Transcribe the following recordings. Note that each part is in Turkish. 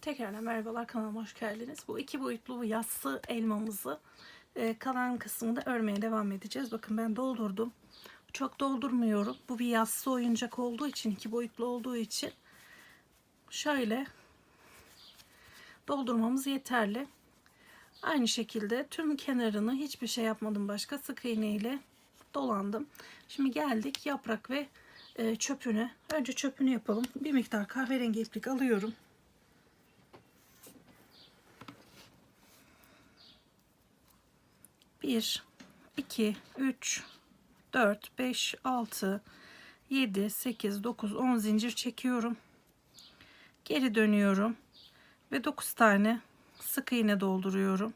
Tekrardan merhabalar kanalıma hoş geldiniz. Bu iki boyutlu yassı elmamızı e, kalan kısmında örmeye devam edeceğiz. Bakın ben doldurdum. Çok doldurmuyorum. Bu bir yassı oyuncak olduğu için, iki boyutlu olduğu için şöyle doldurmamız yeterli. Aynı şekilde tüm kenarını hiçbir şey yapmadım başka sık iğne ile dolandım. Şimdi geldik yaprak ve e, çöpüne. Önce çöpünü yapalım. Bir miktar kahverengi iplik alıyorum. Bir, iki, üç, dört, beş, altı, yedi, sekiz, dokuz, on zincir çekiyorum. Geri dönüyorum ve dokuz tane sık iğne dolduruyorum.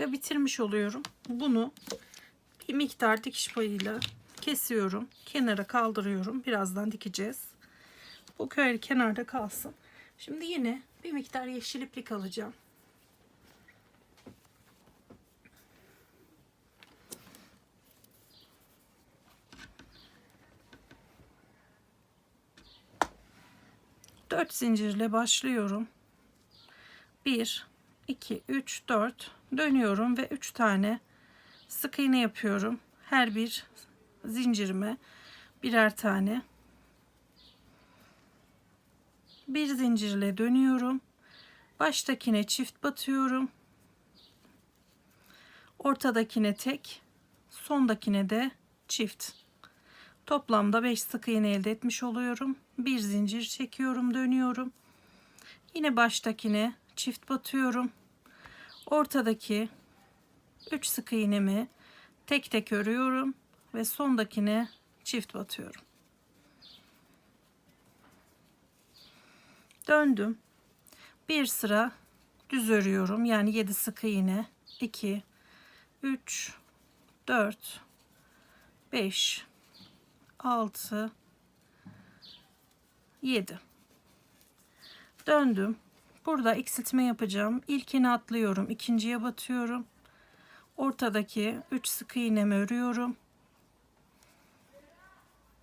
Ve bitirmiş oluyorum. Bunu bir miktar dikiş payıyla kesiyorum. Kenara kaldırıyorum. Birazdan dikeceğiz. Bu köy kenarda kalsın. Şimdi yine bir miktar yeşil iplik alacağım. Dört zincirle başlıyorum. Bir, 2 3 4 dönüyorum ve 3 tane sık iğne yapıyorum. Her bir zincirime birer tane bir zincirle dönüyorum. Baştakine çift batıyorum. Ortadakine tek, sondakine de çift. Toplamda 5 sık iğne elde etmiş oluyorum. Bir zincir çekiyorum, dönüyorum. Yine baştakine çift batıyorum ortadaki 3 sık iğnemi tek tek örüyorum ve sondakine çift batıyorum. Döndüm. Bir sıra düz örüyorum. Yani 7 sık iğne. 2 3 4 5 6 7 Döndüm. Burada eksiltme yapacağım. İlkini atlıyorum. ikinciye batıyorum. Ortadaki 3 sık iğnemi örüyorum.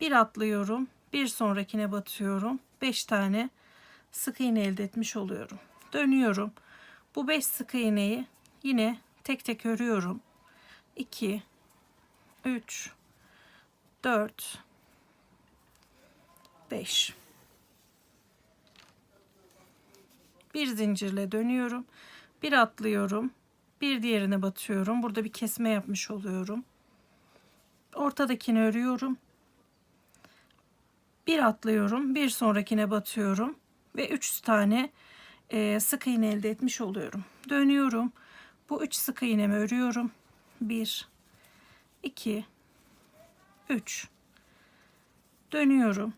Bir atlıyorum. Bir sonrakine batıyorum. 5 tane sık iğne elde etmiş oluyorum. Dönüyorum. Bu 5 sık iğneyi yine tek tek örüyorum. 2 3 4 5 bir zincirle dönüyorum. Bir atlıyorum. Bir diğerine batıyorum. Burada bir kesme yapmış oluyorum. Ortadakini örüyorum. Bir atlıyorum. Bir sonrakine batıyorum. Ve 3 tane e, sık iğne elde etmiş oluyorum. Dönüyorum. Bu 3 sık iğnemi örüyorum. 1 2 3 dönüyorum.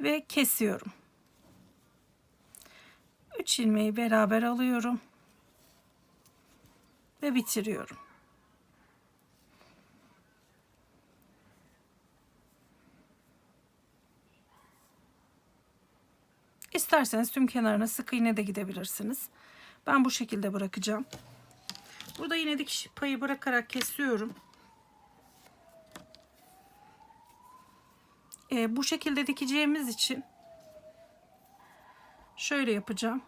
Ve kesiyorum 3 ilmeği beraber alıyorum ve bitiriyorum. İsterseniz tüm kenarına sık iğne de gidebilirsiniz. Ben bu şekilde bırakacağım. Burada yine dikiş payı bırakarak kesiyorum. Ee, bu şekilde dikeceğimiz için Şöyle yapacağım.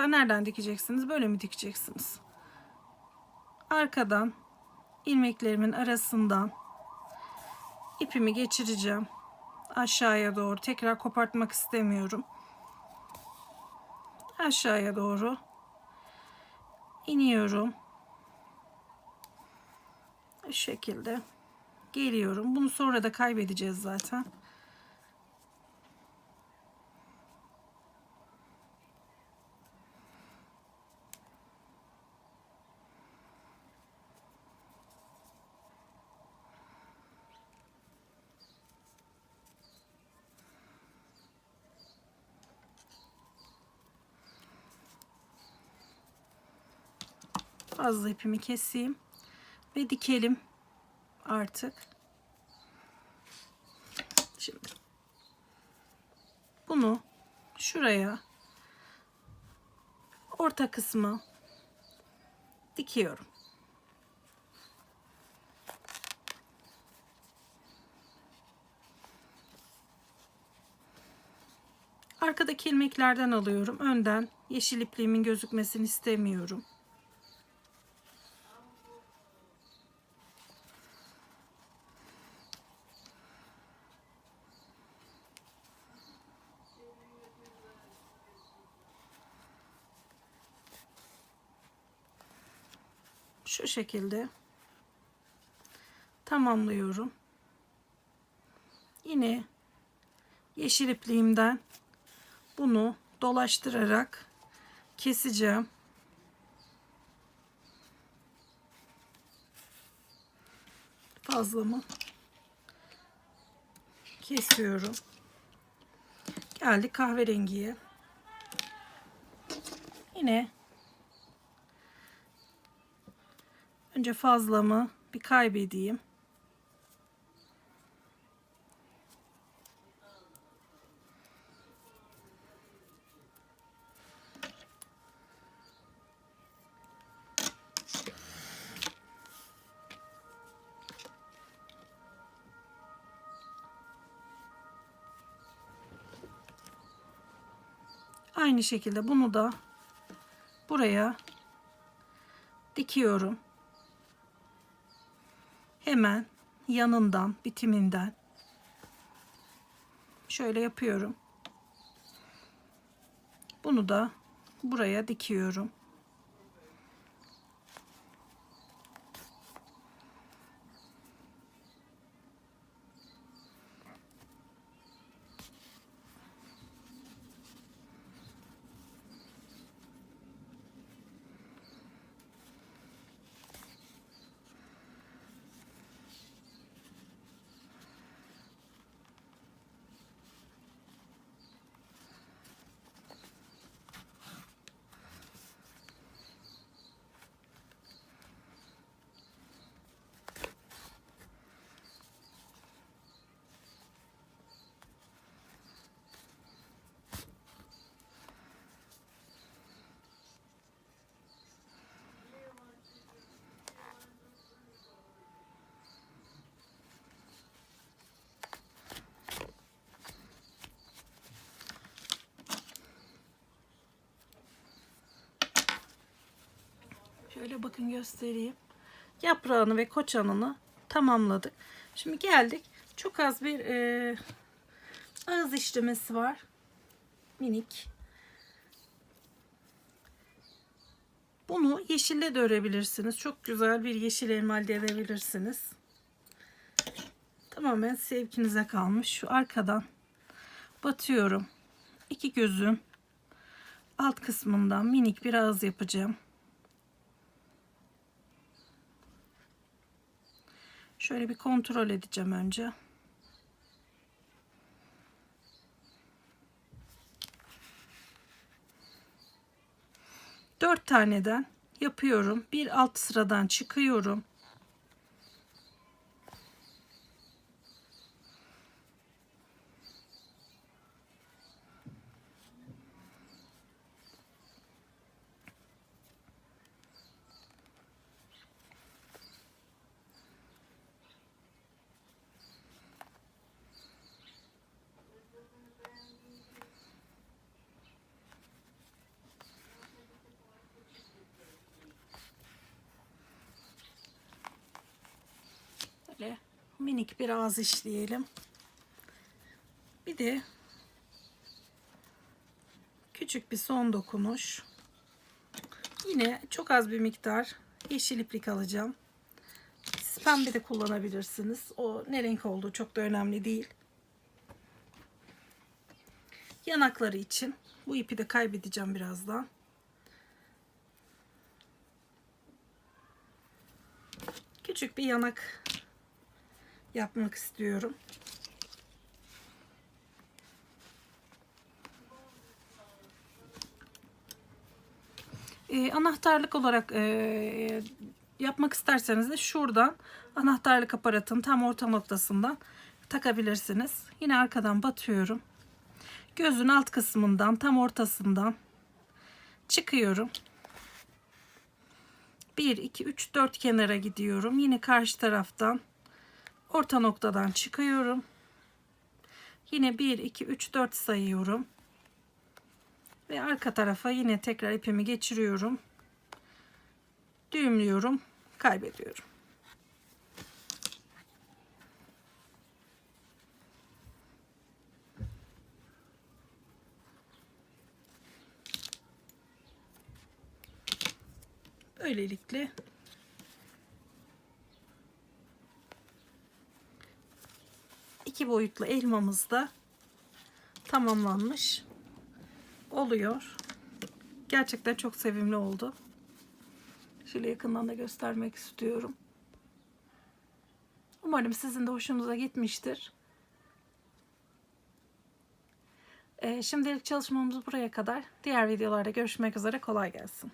Mesela nereden dikeceksiniz? Böyle mi dikeceksiniz? Arkadan ilmeklerimin arasından ipimi geçireceğim. Aşağıya doğru. Tekrar kopartmak istemiyorum. Aşağıya doğru iniyorum. Bu şekilde geliyorum. Bunu sonra da kaybedeceğiz zaten. Fazla ipimi keseyim ve dikelim artık. Şimdi bunu şuraya orta kısmı dikiyorum. Arkadaki ilmeklerden alıyorum. Önden yeşil ipliğimin gözükmesini istemiyorum. Şu şekilde tamamlıyorum. Yine yeşil ipliğimden bunu dolaştırarak keseceğim. Fazlamı kesiyorum. Geldik kahverengiye. Yine önce fazlamı bir kaybedeyim. Aynı şekilde bunu da buraya dikiyorum. Hemen yanından, bitiminden şöyle yapıyorum. Bunu da buraya dikiyorum. Şöyle bakın göstereyim. Yaprağını ve koçanını tamamladık. Şimdi geldik. Çok az bir e, ağız işlemesi var. Minik. Bunu yeşille de örebilirsiniz. Çok güzel bir yeşil elma elde edebilirsiniz. Tamamen sevkinize kalmış. Şu arkadan batıyorum. İki gözün alt kısmından minik bir ağız yapacağım. Şöyle bir kontrol edeceğim önce. Dört taneden yapıyorum. Bir alt sıradan çıkıyorum. Böyle minik bir ağız işleyelim. Bir de küçük bir son dokunuş. Yine çok az bir miktar yeşil iplik alacağım. Siz pembe de kullanabilirsiniz. O ne renk olduğu çok da önemli değil. Yanakları için bu ipi de kaybedeceğim birazdan. Küçük bir yanak yapmak istiyorum. Ee, anahtarlık olarak e, yapmak isterseniz de şuradan anahtarlık aparatın tam orta noktasından takabilirsiniz. Yine arkadan batıyorum. Gözün alt kısmından tam ortasından çıkıyorum. 1 2 3 4 kenara gidiyorum. Yine karşı taraftan orta noktadan çıkıyorum. Yine 1 2 3 4 sayıyorum. Ve arka tarafa yine tekrar ipimi geçiriyorum. Düğümlüyorum, kaybediyorum. Böylelikle iki boyutlu elmamız da tamamlanmış oluyor. Gerçekten çok sevimli oldu. Şöyle yakından da göstermek istiyorum. Umarım sizin de hoşunuza gitmiştir. Ee, şimdilik çalışmamız buraya kadar. Diğer videolarda görüşmek üzere. Kolay gelsin.